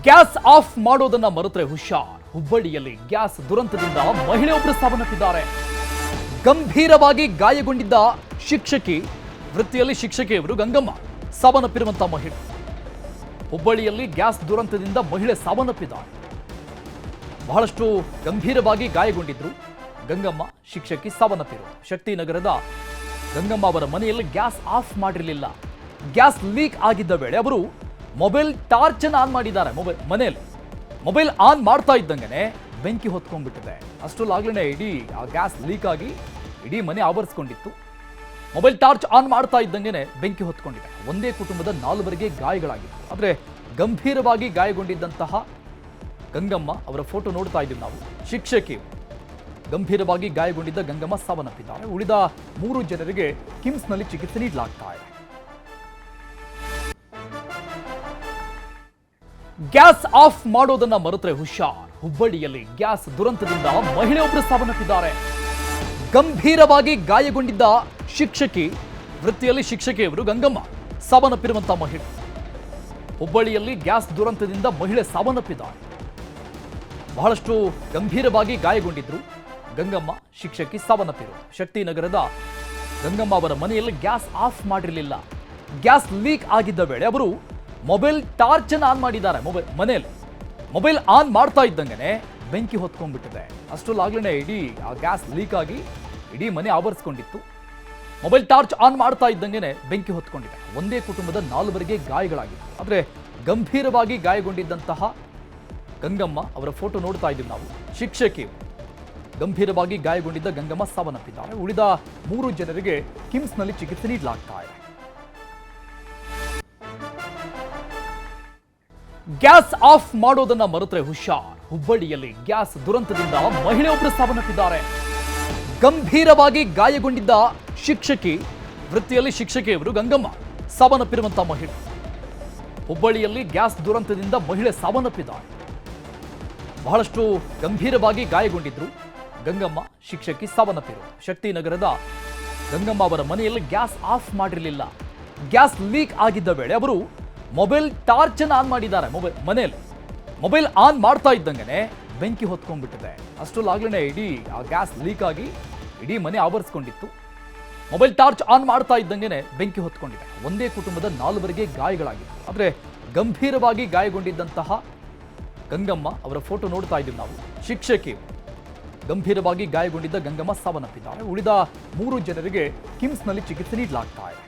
Gas off ಮಾಡೋದನ್ನ ಮರೆತರೆ ಹುಷಾರ್. ಹುಬ್ಬಳ್ಳಿಯಲ್ಲಿ ಗ್ಯಾಸ್ ದುರಂತದಿಂದ ಮಹಿಳೆಯೊಬ್ಬರು ಸಾವನ್ನಪ್ಪಿದ್ದಾರೆ. ಗಂಭೀರವಾಗಿ ಗಾಯಗೊಂಡಿದ್ದ ಶಿಕ್ಷಕಿ, ವೃತ್ತಿಯಲ್ಲಿ ಶಿಕ್ಷಕಿಯವರು ಗಂಗಮ್ಮ, ಸಾವನ್ನಪ್ಪಿರುವಂತಹ ಮಹಿಳೆ. ಹುಬ್ಬಳ್ಳಿಯಲ್ಲಿ ಗ್ಯಾಸ್ ದುರಂತದಿಂದ ಮಹಿಳೆ ಸಾವನ್ನಪ್ಪಿದ್ದಾರೆ ಬಹಳಷ್ಟು ಗಂಭೀರವಾಗಿ ಗಾಯಗೊಂಡಿದ್ರು. ಗಂಗಮ್ಮ, ಶಿಕ್ಷಕಿ ಸಾವನ್ನಪ್ಪಿರು. ಶಕ್ತಿನಗರದ ಗಂಗಮ್ಮ ಅವರ ಮನೆಯಲ್ಲಿ ಗ್ಯಾಸ್ ಆಫ್ ಮಾಡಿರಲಿಲ್ಲ. ಗ್ಯಾಸ್ ಲೀಕ್ ಆಗಿದ್ದ ವೇಳೆ ಅವರು ಮೊಬೈಲ್ ಟಾರ್ಚ್ ಆನ್ ಮಾಡಿದ್ದಾರೆ. ಮೊಬೈಲ್ ಮನೆಯಲ್ಲಿ ಮೊಬೈಲ್ ಆನ್ ಮಾಡ್ತಾ ಇದ್ದಂಗೆ ಬೆಂಕಿ ಹೊತ್ಕೊಂಡ್ಬಿಟ್ಟಿದೆ. ಅಷ್ಟರಲ್ಲಾಗ್ಲೇ ಇಡೀ ಆ ಗ್ಯಾಸ್ ಲೀಕ್ ಆಗಿ ಇಡೀ ಮನೆ ಆವರಿಸ್ಕೊಂಡಿತ್ತು. ಮೊಬೈಲ್ ಟಾರ್ಚ್ ಆನ್ ಮಾಡ್ತಾ ಇದ್ದಂಗೆ ಬೆಂಕಿ ಹೊತ್ಕೊಂಡಿದೆ. ಒಂದೇ ಕುಟುಂಬದ ನಾಲ್ವರಿಗೆ ಗಾಯಗಳಾಗಿತ್ತು. ಆದರೆ ಗಂಭೀರವಾಗಿ ಗಾಯಗೊಂಡಿದ್ದಂತಹ ಗಂಗಮ್ಮ ಅವರ ಫೋಟೋ ನೋಡ್ತಾ ಇದ್ದೀವಿ ನಾವು. ಶಿಕ್ಷಕಿ ಗಂಭೀರವಾಗಿ ಗಾಯಗೊಂಡಿದ್ದ ಗಂಗಮ್ಮ ಸಾವನ್ನಪ್ಪಿದ್ದಾರೆ. ಉಳಿದ ಮೂರು ಜನರಿಗೆ ಕಿಮ್ಸ್ನಲ್ಲಿ ಚಿಕಿತ್ಸೆ ನೀಡಲಾಗ್ತಾ ಇದೆ. ಗ್ಯಾಸ್ ಆಫ್ ಮಾಡೋದನ್ನ ಮರೆತರೆ ಹುಷಾರ್. ಹುಬ್ಬಳ್ಳಿಯಲ್ಲಿ ಗ್ಯಾಸ್ ದುರಂತದಿಂದ ಮಹಿಳೆಯೊಬ್ಬರು ಸಾವನ್ನಪ್ಪಿದ್ದಾರೆ. ಗಂಭೀರವಾಗಿ ಗಾಯಗೊಂಡಿದ್ದ ಶಿಕ್ಷಕಿ, ವೃತ್ತಿಯಲ್ಲಿ ಶಿಕ್ಷಕಿಯವರು ಗಂಗಮ್ಮ, ಸಾವನ್ನಪ್ಪಿರುವಂತಹ ಮಹಿಳೆ. ಹುಬ್ಬಳ್ಳಿಯಲ್ಲಿ ಗ್ಯಾಸ್ ದುರಂತದಿಂದ ಮಹಿಳೆ ಸಾವನ್ನಪ್ಪಿದ್ದಾರೆ ಬಹಳಷ್ಟು ಗಂಭೀರವಾಗಿ ಗಾಯಗೊಂಡಿದ್ರು. ಗಂಗಮ್ಮ, ಶಿಕ್ಷಕಿ ಸಾವನ್ನಪ್ಪಿರು. ಶಕ್ತಿನಗರದ ಗಂಗಮ್ಮ ಅವರ ಮನೆಯಲ್ಲಿ ಗ್ಯಾಸ್ ಆಫ್ ಮಾಡಿರಲಿಲ್ಲ. ಗ್ಯಾಸ್ ಲೀಕ್ ಆಗಿದ್ದ ವೇಳೆ ಅವರು ಮೊಬೈಲ್ ಟಾರ್ಚ್ ಅನ್ನು ಆನ್ ಮಾಡಿದ್ದಾರೆ ಮೊಬೈಲ್ ಮನೆಯಲ್ಲಿ. ಮೊಬೈಲ್ ಆನ್ ಮಾಡ್ತಾ ಇದ್ದಂಗೆ ಬೆಂಕಿ ಹೊತ್ಕೊಂಡ್ಬಿಟ್ಟಿದೆ. ಅಷ್ಟರಲ್ಲಾಗ್ಲೇ ಇಡೀ ಆ ಗ್ಯಾಸ್ ಲೀಕ್ ಆಗಿ ಇಡೀ ಮನೆ ಆವರಿಸ್ಕೊಂಡಿತ್ತು. ಮೊಬೈಲ್ ಟಾರ್ಚ್ ಆನ್ ಮಾಡ್ತಾ ಇದ್ದಂಗೆ ಬೆಂಕಿ ಹೊತ್ಕೊಂಡಿದೆ. ಒಂದೇ ಕುಟುಂಬದ ನಾಲ್ವರಿಗೆ ಗಾಯಗಳಾಗಿತ್ತು. ಆದರೆ ಗಂಭೀರವಾಗಿ ಗಾಯಗೊಂಡಿದ್ದಂತಹ ಗಂಗಮ್ಮ ಅವರ ಫೋಟೋ ನೋಡ್ತಾ ಇದ್ದೀವಿ ನಾವು. ಶಿಕ್ಷಕಿ ಗಂಭೀರವಾಗಿ ಗಾಯಗೊಂಡಿದ್ದ ಗಂಗಮ್ಮ ಸಾವನ್ನಪ್ಪಿದ್ದಾರೆ. ಉಳಿದ ಮೂರು ಜನರಿಗೆ ಕಿಮ್ಸ್ನಲ್ಲಿ ಚಿಕಿತ್ಸೆ ನೀಡಲಾಗ್ತಾ ಇದೆ. ಗ್ಯಾಸ್ ಆಫ್ ಮಾಡೋದನ್ನ ಮರೆತರೆ ಹುಷಾರ್. ಹುಬ್ಬಳ್ಳಿಯಲ್ಲಿ ಗ್ಯಾಸ್ ದುರಂತದಿಂದ ಮಹಿಳೆಯೊಬ್ಬರು ಸಾವನ್ನಪ್ಪಿದ್ದಾರೆ. ಗಂಭೀರವಾಗಿ ಗಾಯಗೊಂಡಿದ್ದ ಶಿಕ್ಷಕಿ, ವೃತ್ತಿಯಲ್ಲಿ ಶಿಕ್ಷಕಿಯವರು ಗಂಗಮ್ಮ ಸಾವನ್ನಪ್ಪಿರುವಂತಹ ಮಹಿಳೆ. ಹುಬ್ಬಳ್ಳಿಯಲ್ಲಿ ಗ್ಯಾಸ್ ದುರಂತದಿಂದ ಮಹಿಳೆ ಸಾವನ್ನಪ್ಪಿದ್ದಾರೆ ಬಹಳಷ್ಟು ಗಂಭೀರವಾಗಿ ಗಾಯಗೊಂಡಿದ್ರು. ಗಂಗಮ್ಮ, ಶಿಕ್ಷಕಿ ಸಾವನ್ನಪ್ಪಿರು. ಶಕ್ತಿನಗರದ ಗಂಗಮ್ಮ ಅವರ ಮನೆಯಲ್ಲಿ ಗ್ಯಾಸ್ ಆಫ್ ಮಾಡಿರಲಿಲ್ಲ. ಗ್ಯಾಸ್ ಲೀಕ್ ಆಗಿದ್ದ ವೇಳೆ ಅವರು ಮೊಬೈಲ್ ಟಾರ್ಚ್ ಅನ್ನು ಆನ್ ಮಾಡಿದ್ದಾರೆ ಮೊಬೈಲ್ ಮನೆಯಲ್ಲಿ ಮೊಬೈಲ್ ಆನ್ ಮಾಡ್ತಾ ಇದ್ದಂಗೆ ಬೆಂಕಿ ಹೊತ್ಕೊಂಡ್ಬಿಟ್ಟಿದೆ. ಅಷ್ಟರಲ್ಲಾಗ್ಲೇ ಇಡೀ ಆ ಗ್ಯಾಸ್ ಲೀಕ್ ಆಗಿ ಇಡೀ ಮನೆ ಆವರಿಸ್ಕೊಂಡಿತ್ತು. ಮೊಬೈಲ್ ಟಾರ್ಚ್ ಆನ್ ಮಾಡ್ತಾ ಇದ್ದಂಗೆ ಬೆಂಕಿ ಹೊತ್ಕೊಂಡಿದೆ. ಒಂದೇ ಕುಟುಂಬದ ನಾಲ್ವರಿಗೆ ಗಾಯಗಳಾಗಿತ್ತು. ಆದರೆ ಗಂಭೀರವಾಗಿ ಗಾಯಗೊಂಡಿದ್ದಂತಹ ಗಂಗಮ್ಮ ಅವರ ಫೋಟೋ ನೋಡ್ತಾ ಇದ್ದೀವಿ ನಾವು. ಶಿಕ್ಷಕಿ ಗಂಭೀರವಾಗಿ ಗಾಯಗೊಂಡಿದ್ದ ಗಂಗಮ್ಮ ಸಾವನ್ನಪ್ಪಿದ್ದಾರೆ. ಉಳಿದ ಮೂರು ಜನರಿಗೆ ಕಿಮ್ಸ್ನಲ್ಲಿ ಚಿಕಿತ್ಸೆ ನೀಡಲಾಗ್ತಾ ಇದೆ.